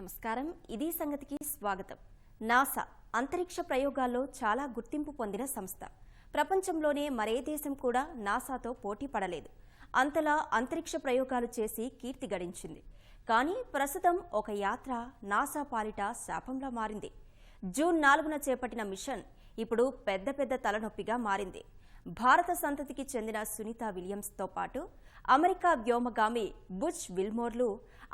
నమస్కారం. ఇది సంగతికి స్వాగతం. నాసా అంతరిక్ష ప్రయోగాల్లో చాలా గుర్తింపు పొందిన సంస్థ. ప్రపంచంలోనే మరే దేశం కూడా నాసాతో పోటీ పడలేదు. అంతలా అంతరిక్ష ప్రయోగాలు చేసి కీర్తి గడించింది. కానీ ప్రస్తుతం ఒక యాత్ర నాసా పాలిట శాపంలా మారింది. జూన్ నాలుగున చేపట్టిన మిషన్ ఇప్పుడు పెద్ద పెద్ద తలనొప్పిగా మారింది. భారత సంతతికి చెందిన సునీత విలియమ్స్తో పాటు అమెరికా వ్యోమగామి బుచ్ విల్మోర్లు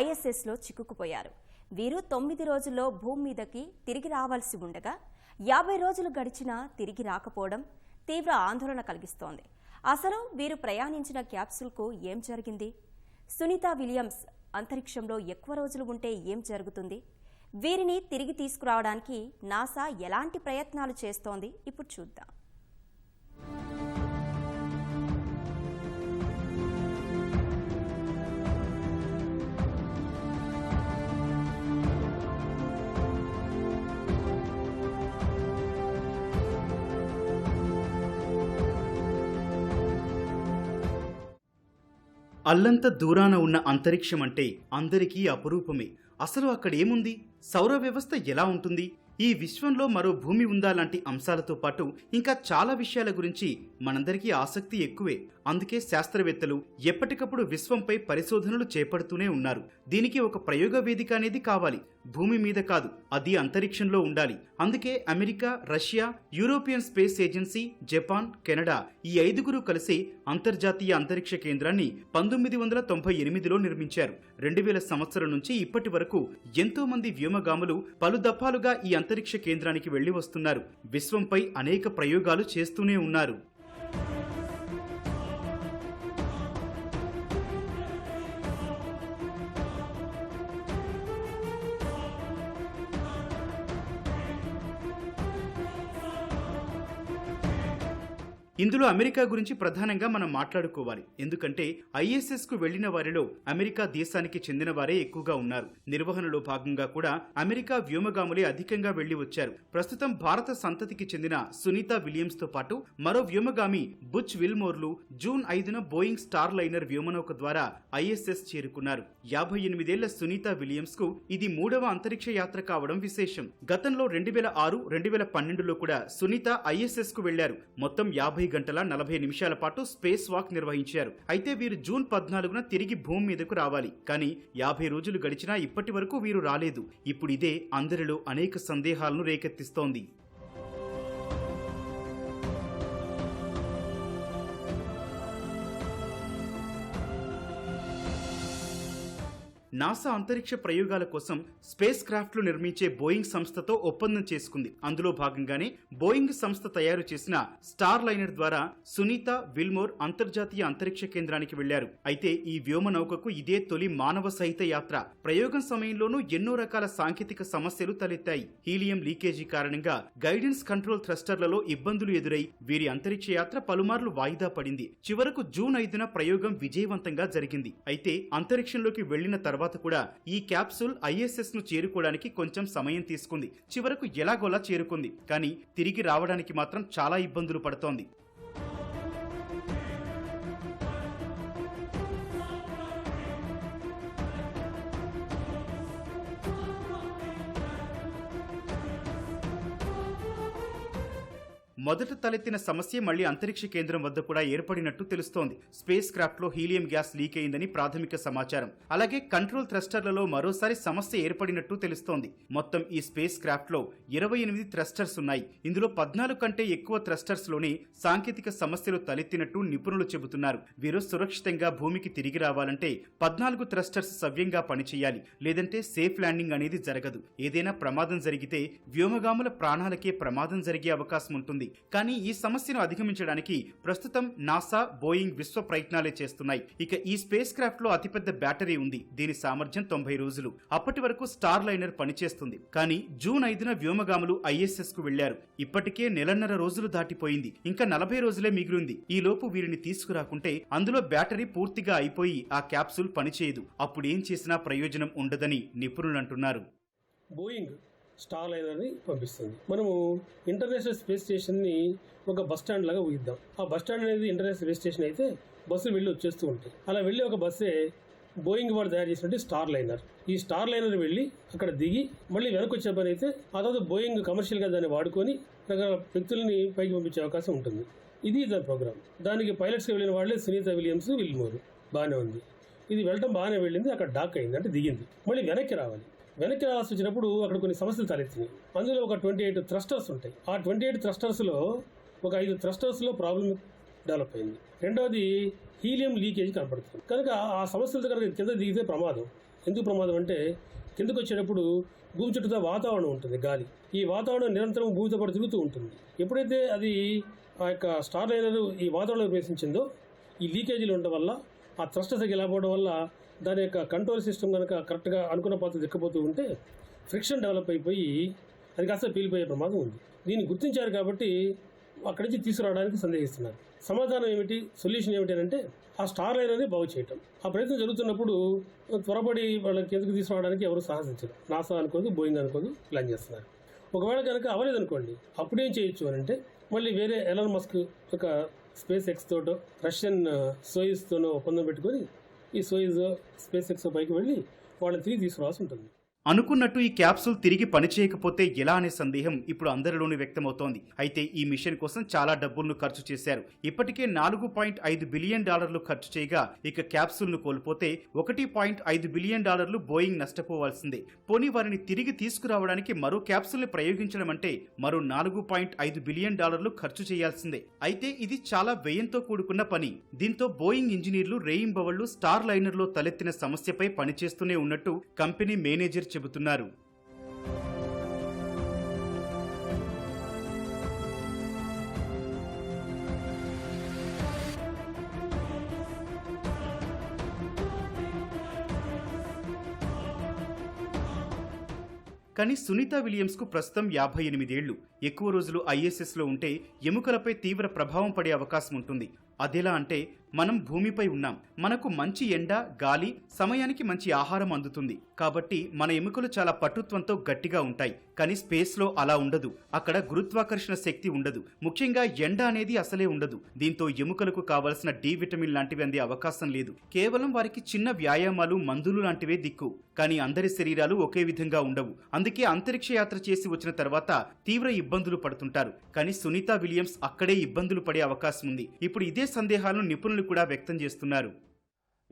ఐఎస్ఎస్లో చిక్కుకుపోయారు. వీరు తొమ్మిది రోజుల్లో భూమి మీదకి తిరిగి రావాల్సి ఉండగా యాభై రోజులు గడిచినా తిరిగి రాకపోవడం తీవ్ర ఆందోళన కలిగిస్తోంది. అసలు వీరు ప్రయాణించిన క్యాప్సూల్కు ఏం జరిగింది? సునీత విలియమ్స్ అంతరిక్షంలో ఎక్కువ రోజులు ఉంటే ఏం జరుగుతుంది? వీరిని తిరిగి తీసుకురావడానికి నాసా ఎలాంటి ప్రయత్నాలు చేస్తోంది? ఇప్పుడు చూద్దాం. అల్లంత దూరాన ఉన్న అంతరిక్షం అంటే అందరికీ అపురూపమే. అసలు అక్కడ ఏముంది? సౌర వ్యవస్థ ఎలా ఉంటుంది? ఈ విశ్వంలో మరో భూమి ఉందా లాంటి అంశాలతో పాటు ఇంకా చాలా విషయాల గురించి మనందరికీ ఆసక్తి ఎక్కువే. అందుకే శాస్త్రవేత్తలు ఎప్పటికప్పుడు విశ్వంపై పరిశోధనలు చేపడుతూనే ఉన్నారు. దీనికి ఒక ప్రయోగ వేదిక అనేది కావాలి. భూమి మీద కాదు అది అంతరిక్షంలో ఉండాలి. అందుకే America Russia European space agency Japan Canada ఈ ఐదుగురు కలిసి అంతర్జాతీయ అంతరిక్ష కేంద్రాన్ని పంతొమ్మిది వందల తొంభై ఎనిమిదిలో నిర్మించారు. రెండు వేల సంవత్సరం నుంచి ఇప్పటి వరకు ఎంతో మంది వ్యోమగాములు పలు దఫాలుగా ఈ అంతరిక్ష కేంద్రానికి వెళ్ళి వస్తున్నారు. విశ్వంపై అనేక ప్రయోగాలు చేస్తూనే ఉన్నారు. ఇందులో అమెరికా గురించి ప్రధానంగా మనం మాట్లాడుకోవాలి. ఎందుకంటే ఐఎస్ఎస్కు వెళ్ళిన వారిలో అమెరికా దేశానికి చెందిన వారే ఎక్కువగా ఉన్నారు. నిర్వహణలో భాగంగా కూడా అమెరికా వ్యోమగాములే అధికంగా వెళ్ళి వచ్చారు. ప్రస్తుతం భారత సంతతికి చెందిన సునీత విలియమ్స్తో పాటు మరో వ్యోమగామి బుచ్ విల్మోర్లు జూన్ ఐదున బోయింగ్ స్టార్ లైనర్ వ్యోమనౌక ద్వారా ఐఎస్ఎస్ చేరుకున్నారు. యాభై ఎనిమిదేళ్ళ సునీత విలియమ్స్కు ఇది మూడవ అంతరిక్ష యాత్ర కావడం విశేషం. గతంలో రెండు వేల ఆరు రెండు వేల పన్నెండులో కూడా సునీత ఐఎస్ఎస్కు వెళ్ళారు మొత్తం యాభై గంటల నలభై నిమిషాల పాటు స్పేస్ వాక్ నిర్వహించారు. అయితే వీరు జూన్ పద్నాలుగున తిరిగి భూమి మీదకు రావాలి. కానీ యాభై రోజులు గడిచినా ఇప్పటి వరకు వీరు రాలేదు. ఇప్పుడు ఇదే అందరిలో అనేక సందేహాలను రేకెత్తిస్తోంది. నాసా అంతరిక్ష ప్రయోగాల కోసం స్పేస్ క్రాఫ్ట్లు నిర్మించే బోయింగ్ సంస్థతో ఒప్పందం చేసుకుంది. అందులో భాగంగానే బోయింగ్ సంస్థ తయారు చేసిన స్టార్ లైనర్ ద్వారా సునీత విల్మోర్ అంతర్జాతీయ అంతరిక్ష కేంద్రానికి వెళ్ళారు అయితే ఈ వ్యోమ నౌకకు ఇదే తొలి మానవ సహిత యాత్ర. ప్రయోగం సమయంలోనూ ఎన్నో రకాల సాంకేతిక సమస్యలు తలెత్తాయి. హీలియం లీకేజీ కారణంగా గైడెన్స్ కంట్రోల్ థ్రస్టర్లలో ఇబ్బందులు ఎదురై వీరి అంతరిక్ష యాత్ర పలుమార్లు వాయిదా పడింది. చివరకు జూన్ ఐదున ప్రయోగం విజయవంతంగా జరిగింది. అయితే అంతరిక్షంలోకి వెళ్ళిన తర్వాత కూడా ఈ క్యాప్సూల్ ఐఎస్ఎస్ను చేరుకోవడానికి కొంచెం సమయం తీసుకుంది. చివరకు ఎలాగోలా చేరుకుంది. కానీ తిరిగి రావడానికి మాత్రం చాలా ఇబ్బందులు పడుతోంది. మొదట తలెత్తిన సమస్య మళ్ళీ అంతరిక్ష కేంద్రం వద్ద కూడా ఏర్పడినట్టు తెలుస్తోంది. స్పేస్ క్రాఫ్ట్లో హీలియం గ్యాస్ లీక్ అయిందని ప్రాథమిక సమాచారం. అలాగే కంట్రోల్ థ్రస్టర్లలో మరోసారి సమస్య ఏర్పడినట్టు తెలుస్తోంది. మొత్తం ఈ స్పేస్ క్రాఫ్ట్లో ఇరవై ఎనిమిది థ్రస్టర్స్ ఉన్నాయి. ఇందులో పద్నాలుగు కంటే ఎక్కువ థ్రస్టర్స్లోనే సాంకేతిక సమస్యలు తలెత్తినట్టు నిపుణులు చెబుతున్నారు. వీరు సురక్షితంగా భూమికి తిరిగి రావాలంటే పద్నాలుగు థ్రస్టర్స్ సవ్యంగా పనిచేయాలి. లేదంటే సేఫ్ ల్యాండింగ్ అనేది జరగదు. ఏదైనా ప్రమాదం జరిగితే వ్యోమగాముల ప్రాణాలకే ప్రమాదం జరిగే అవకాశం ఉంటుంది. కానీ ఈ సమస్యను అధిగమించడానికి ప్రస్తుతం నాసా బోయింగ్ విశ్వ ప్రయత్నాలే చేస్తున్నాయి. ఇక ఈ స్పేస్ క్రాఫ్ట్లో అతిపెద్ద బ్యాటరీ ఉంది. దీని సామర్థ్యం తొంభై రోజులు. అప్పటి వరకు స్టార్ లైనర్ పనిచేస్తుంది. కానీ జూన్ ఐదున వ్యోమగాములు ఐఎస్ఎస్కు వెళ్ళారు ఇప్పటికే నెలన్నర రోజులు దాటిపోయింది. ఇంకా నలభై రోజులే మిగిలింది. ఈ లోపు వీరిని తీసుకురాకుంటే అందులో బ్యాటరీ పూర్తిగా అయిపోయి ఆ క్యాప్సూల్ పనిచేయదు. అప్పుడు ఏం చేసినా ప్రయోజనం ఉండదని నిపుణులంటున్నారు. బోయింగ్ స్టార్ లైనర్ని పంపిస్తుంది. మనము ఇంటర్నేషనల్ స్పేస్ స్టేషన్ని ఒక బస్ స్టాండ్ లాగా ఊహిద్దాం. ఆ బస్ స్టాండ్ అనేది ఇంటర్నేషనల్ స్పేస్ స్టేషన్ అయితే బస్సులు వెళ్ళి వచ్చేస్తూ ఉంటాయి. అలా వెళ్ళి ఒక బస్సే బోయింగ్ వాళ్ళు తయారు చేసినట్టు స్టార్ లైనర్. ఈ స్టార్ లైనర్ వెళ్ళి అక్కడ దిగి మళ్ళీ వెనక్కి వచ్చే పని అయితే ఆ తర్వాత బోయింగ్ కమర్షియల్గా దాన్ని వాడుకొని రకరకాల వ్యక్తుల్ని పైకి పంపించే అవకాశం ఉంటుంది. ఇది దాని ప్రోగ్రామ్. దానికి పైలట్స్గా వెళ్ళిన వాళ్ళే సునీత విలియమ్స్ విల్మోరు. బాగానే ఉంది. ఇది వెళ్ళటం బాగానే వెళ్ళింది అక్కడ డాక్ అయింది అంటే దిగింది. మళ్ళీ వెనక్కి రావాలి. వెనక్కి రావాల్సి వచ్చినప్పుడు అక్కడ కొన్ని సమస్యలు తలెత్తినాయి. అందులో ఒక ట్వంటీ ఎయిట్ థ్రస్టర్స్ ఉంటాయి. ఆ ట్వంటీ ఎయిట్ థ్రస్టర్స్లో ఒక ఐదు థ్రస్టర్స్లో ప్రాబ్లం డెవలప్ అయింది. రెండవది హీలియం లీకేజ్ కనపడుతుంది. కనుక ఆ సమస్యలతో కనుక కింద దిగితే ప్రమాదం. ఎందుకు ప్రమాదం అంటే కిందకు వచ్చేటప్పుడు భూమి చుట్టూతో వాతావరణం ఉంటుంది గాలి. ఈ వాతావరణం నిరంతరం భూమితో పాటు తిరుగుతూ ఉంటుంది. ఎప్పుడైతే అది ఆ యొక్క స్టార్ లైనర్ ఈ వాతావరణంలో ప్రవేశించిందో ఈ లీకేజీలు ఉండడం వల్ల ఆ త్రష్టతకి ఇలా పోవడం వల్ల దాని యొక్క కంట్రోల్ సిస్టమ్ కనుక కరెక్ట్గా అనుకున్న పాత్ర దిక్కపోతూ ఉంటే ఫ్రిక్షన్ డెవలప్ అయిపోయి అది కాస్త పీలిపోయే ప్రమాదం ఉంది. దీన్ని గుర్తించారు కాబట్టి అక్కడి నుంచి తీసుకురావడానికి సందేహిస్తున్నారు. సమాధానం ఏమిటి? సొల్యూషన్ ఏమిటి అని అంటే ఆ స్టార్ లైన్ అనేది బాగు చేయటం. ఆ ప్రయత్నం జరుగుతున్నప్పుడు త్వరపడి వాళ్ళకి ఎందుకు తీసుకురావడానికి ఎవరు సాహసించరు. నాసా అనుకోదు బోయింగ్ అనుకోదు ప్లాన్ చేస్తున్నారు. ఒకవేళ కనుక అవ్వలేదు అనుకోండి అప్పుడేం చేయొచ్చు అని అంటే మళ్ళీ వేరే ఎలన్ మస్క్ ఒక స్పేస్ ఎక్స్ తోటో రష్యన్ సోయిస్తోనో ఒప్పందం పెట్టుకొని ఈ సోయిజ్ స్పేస్ ఎక్స్ పైకి వెళ్ళి వాళ్ళని తిరిగి తీసుకురావాల్సి ఉంటుంది. అనుకున్నట్టు ఈ క్యాప్సూల్ తిరిగి పనిచేయకపోతే ఎలా అనే సందేహం ఇప్పుడు అందరిలోనూ వ్యక్తమవుతోంది. అయితే ఈ మిషన్ కోసం చాలా డబ్బులను ఖర్చు చేశారు. ఇప్పటికే నాలుగు పాయింట్ ఐదు బిలియన్ డాలర్లు ఖర్చు చేయగా ఇక క్యాప్సూల్ను కోల్పోతే ఒకటి పాయింట్ ఐదు బిలియన్ డాలర్లు బోయింగ్ నష్టపోవాల్సిందే. పోనీ వారిని తిరిగి తీసుకురావడానికి మరో క్యాప్సూల్ని ప్రయోగించడం అంటే మరో నాలుగు పాయింట్ ఐదు బిలియన్ డాలర్లు ఖర్చు చేయాల్సిందే. అయితే ఇది చాలా వ్యయంతో కూడుకున్న పని. దీంతో బోయింగ్ ఇంజనీర్లు రేయింబవళ్ళు స్టార్ లైనర్లో తలెత్తిన సమస్యపై పనిచేస్తూనే ఉన్నట్టు కంపెనీ మేనేజర్ చెబుతున్నారు. కానీ సునీత విలియమ్స్కు ప్రస్తుతం యాభై ఎనిమిదేళ్ళు. ఎక్కువ రోజులు ఐఎస్ఎస్లో ఉంటే ఎముకలపై తీవ్ర ప్రభావం పడే అవకాశం ఉంటుంది. అదెలా అంటే మనం భూమిపై ఉన్నాం. మనకు మంచి ఎండ గాలి సమయానికి మంచి ఆహారం అందుతుంది. కాబట్టి మన ఎముకలు చాలా పటుత్వంతో గట్టిగా ఉంటాయి. కానీ స్పేస్లో అలా ఉండదు. అక్కడ గురుత్వాకర్షణ శక్తి ఉండదు. ముఖ్యంగా ఎండ అనేది అసలే ఉండదు. దీంతో ఎముకలకు కావలసిన డి విటమిన్ లాంటివి అందే అవకాశం లేదు. కేవలం వారికి చిన్న వ్యాయామాలు మందులు లాంటివే దిక్కు. కానీ అందరి శరీరాలు ఒకే విధంగా ఉండవు. అందుకే అంతరిక్ష యాత్ర చేసి వచ్చిన తర్వాత తీవ్ర ఇబ్బందులు పడుతుంటారు. కానీ సునీత విలియమ్స్ అక్కడే ఇబ్బందులు పడే అవకాశం ఉంది. ఇప్పుడు ఇదే సందేహాలను నిపుణులు కూడా వ్యక్తం చేస్తున్నారు.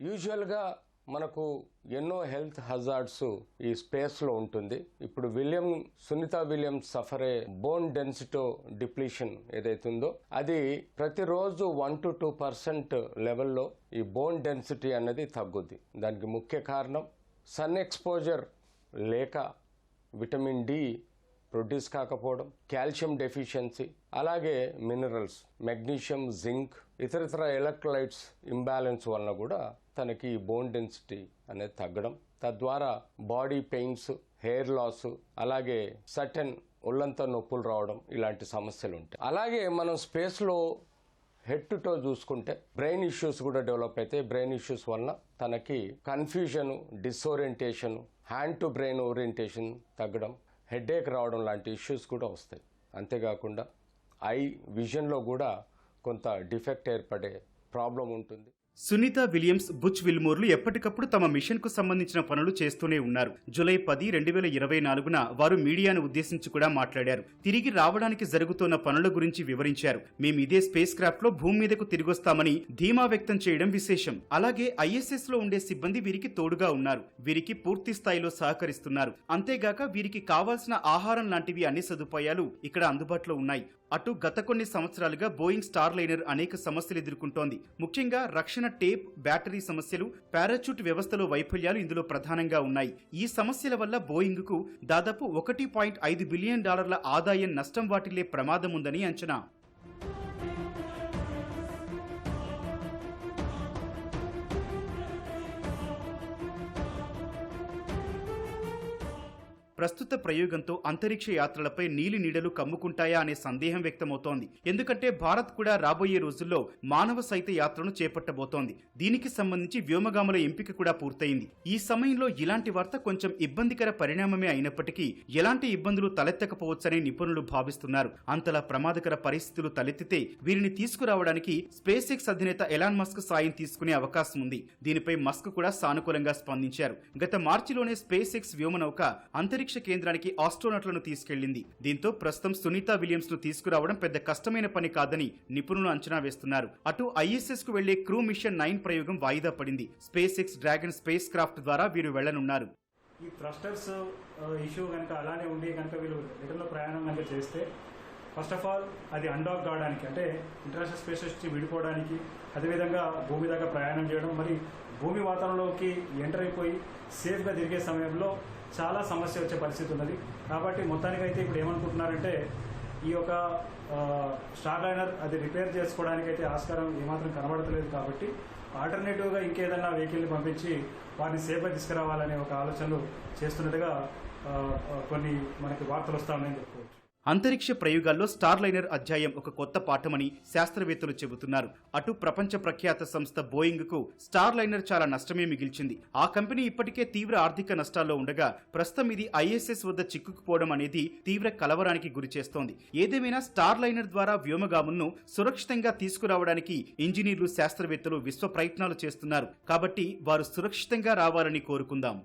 యూజువల్గా మనకు ఎన్నో హెల్త్ హజార్డ్స్ ఈ స్పేస్లో ఉంటుంది. ఇప్పుడు విలియం సునీత విలియం సఫరే బోన్ డెన్సిటో డిప్లీషన్ ఏదైతుందో అది ప్రతిరోజు వన్ టు టూ పర్సెంట్ లెవెల్లో ఈ బోన్ డెన్సిటీ అనేది తగ్గుద్ది. దానికి ముఖ్య కారణం సన్ ఎక్స్పోజర్ లేక విటమిన్ డి ప్రొడ్యూస్ కాకపోవడం కాల్షియం డెఫిషియన్సీ అలాగే మినరల్స్ మెగ్నీషియం జింక్ ఇతరితర ఎలక్ట్రోలైట్స్ ఇంబ్యాలెన్స్ వలన కూడా తనకి బోన్ డెన్సిటీ అనేది తగ్గడం. తద్వారా బాడీ పెయిన్స్ హెయిర్ లాస్ అలాగే సటన్ ఒళ్ళంతా నొప్పులు రావడం ఇలాంటి సమస్యలు ఉంటాయి. అలాగే మనం స్పేస్లో హెడ్ టు టో చూసుకుంటే బ్రెయిన్ ఇష్యూస్ కూడా డెవలప్ అయితే బ్రెయిన్ ఇష్యూస్ వలన తనకి confusion disorientation hand to brain orientation తగ్గడం హెడేక్ రావడం లాంటి ఇష్యూస్ కూడా వస్తాయి. అంతేకాకుండా ఐ విజన్లో కూడా కొంత డిఫెక్ట్ ఏర్పడే ప్రాబ్లం ఉంటుంది. సునీత విలియమ్స్ బుచ్ విల్మోర్లు ఎప్పటికప్పుడు తమ మిషన్కు సంబంధించిన పనులు చేస్తూనే ఉన్నారు. జూలై పది రెండు వేల ఇరవై నాలుగున వారు మీడియాను ఉద్దేశించి కూడా మాట్లాడారు. తిరిగి రావడానికి జరుగుతున్న పనుల గురించి వివరించారు. మేము ఇదే స్పేస్ క్రాఫ్ట్లో భూమి మీదకు తిరిగొస్తామని ధీమా వ్యక్తం చేయడం విశేషం. అలాగే ఐఎస్ఎస్లో ఉండే సిబ్బంది వీరికి తోడుగా ఉన్నారు. వీరికి పూర్తి స్థాయిలో సహకరిస్తున్నారు. అంతేగాక వీరికి కావాల్సిన ఆహారం లాంటివి అన్ని సదుపాయాలు ఇక్కడ అందుబాటులో ఉన్నాయి. అటు గత కొన్ని సంవత్సరాలుగా బోయింగ్ స్టార్ లైనర్ అనేక సమస్యలు ఎదుర్కొంటోంది. ముఖ్యంగా రక్షణ టేప్ బ్యాటరీ సమస్యలు పారాచూట్ వ్యవస్థలో వైఫల్యాలు ఇందులో ప్రధానంగా ఉన్నాయి. ఈ సమస్యల వల్ల బోయింగ్కు దాదాపు ఒకటి పాయింట్ ఐదు బిలియన్ డాలర్ల ఆదాయం నష్టం వాటిల్లే ప్రమాదం ఉందని అంచనా. ప్రస్తుత ప్రయోగంతో అంతరిక్ష యాత్రలపై నీలి నీడలు కమ్ముకుంటాయా అనే సందేహం వ్యక్తమవుతోంది. ఎందుకంటే భారత్ కూడా రాబోయే రోజుల్లో మానవ సైత యాత్రను చేపట్టబోతోంది. దీనికి సంబంధించి వ్యోమగాముల ఎంపిక కూడా పూర్తయింది. ఈ సమయంలో ఇలాంటి వార్త కొంచెం ఇబ్బందికర పరిణామమే అయినప్పటికీ ఎలాంటి ఇబ్బందులు తలెత్తకపోవచ్చని నిపుణులు భావిస్తున్నారు. అంతలా ప్రమాదకర పరిస్థితులు తలెత్తితే వీరిని తీసుకురావడానికి స్పేస్ ఎక్స్ అధినేత ఎలాన్ మస్క్ సాయం తీసుకునే అవకాశం ఉంది. దీనిపై మస్క్ కూడా సానుకూలంగా స్పందించారు. గత మార్చిలోనే స్పేస్ ఎక్స్ వ్యోమనౌక అంతరిక్ష కేంద్రానికి ఆస్ట్రోనట్లను తీసుకెళ్ళింది దీంతో ప్రస్తుతం సునీత విలియమ్స్ను తీసుకురావడం పెద్ద కష్టమైన పని కాదని నిపుణులు అంచనా వేస్తున్నారు. అటు ఐఎస్ఎస్కు వెళ్ళే క్రూ మిషన్ నైన్ ప్రయోగం వాయిదా పడింది. SpaceX Dragon spacecraft ద్వారా వీరు వెళ్ళనున్నారు ఈ థ్రస్టర్స్ ఇష్యూ కనుక అలానే ఉండి కనుక వీళ్ళు రిటర్న్లో ప్రయాణం కనుక చేస్తే ఫస్ట్ ఆఫ్ ఆల్ అది అన్డాక్ కావడానికి అంటే ఇంటర్నేషనల్ స్పేస్ స్టేషన్ విడిపోవడానికి అదేవిధంగా భూమి దాకా ప్రయాణం చేయడం మరి భూమి వాతావరణంలోకి ఎంటర్ అయిపోయి సేఫ్గా తిరిగే సమయంలో చాలా సమస్య వచ్చే పరిస్థితి ఉన్నది. కాబట్టి మొత్తానికైతే ఇప్పుడు ఏమనుకుంటున్నారంటే ఈ యొక్క స్టార్ లైనర్ అది రిపేర్ చేసుకోవడానికి అయితే ఆస్కారం ఏమాత్రం కనబడతలేదు కాబట్టి ఆల్టర్నేటివ్గా ఇంకేదన్నా వెహికల్ని పంపించి వారిని సేఫ్గా తీసుకురావాలనే ఒక ఆలోచనలు చేస్తున్నట్టుగా కొన్ని మనకి వార్తలు వస్తా ఉన్నాయి అంతరిక్ష ప్రయోగాల్లో స్టార్ లైనర్ అధ్యాయం ఒక కొత్త పాఠమని శాస్త్రవేత్తలు చెబుతున్నారు. అటు ప్రపంచ ప్రఖ్యాత సంస్థ బోయింగ్కు స్టార్ లైనర్ చాలా నష్టమే మిగిల్చింది. ఆ కంపెనీ ఇప్పటికే తీవ్ర ఆర్థిక నష్టాల్లో ఉండగా ప్రస్తుతం ఇది ఐఎస్ఎస్ వద్ద చిక్కుకుపోవడం అనేది తీవ్ర కలవరానికి గురి చేస్తోంది. ఏదేమైనా స్టార్ లైనర్ ద్వారా వ్యోమగాములను సురక్షితంగా తీసుకురావడానికి ఇంజనీర్లు శాస్త్రవేత్తలు విశ్వ ప్రయత్నాలు చేస్తున్నారు. కాబట్టి వారు సురక్షితంగా రావాలని కోరుకుందాం.